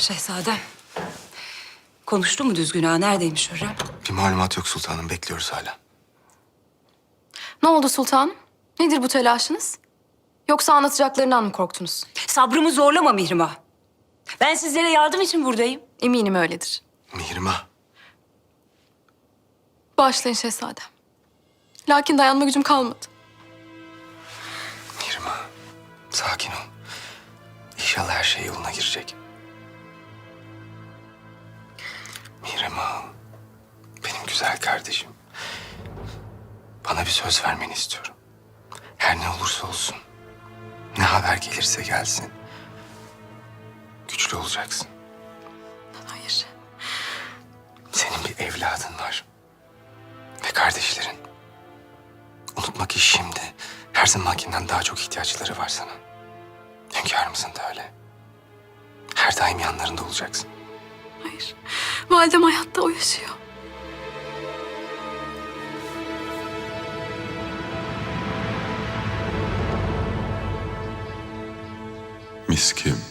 Şehzadem. Konuştu mu düzgün ağa? Neredeymiş Hürrem? Bir malumat yok sultanım. Bekliyoruz hala. Ne oldu sultanım? Nedir bu telaşınız? Yoksa anlatacaklarından mı korktunuz? Sabrımı zorlama Mihrimah. Ben sizlere yardım için buradayım. Eminim öyledir. Mihrimah. Bağışlayın şehzadem. Lakin dayanma gücüm kalmadı. Mihrimah. Sakin ol. İnşallah her şey yoluna girecek. Mihrimah. Benim güzel kardeşim. Bana bir söz vermeni istiyorum. Her ne olursa olsun. Ne haber gelirse gelsin. Güçlü olacaksın. Hayır. Senin bir evladın var. Ve kardeşlerin. Unutma ki şimdi her zamankinden daha çok ihtiyaçları var sana. Hünkârımızın da öyle. Her daim yanlarında olacaksın. Validem hayatta o yaşıyor. Miskim.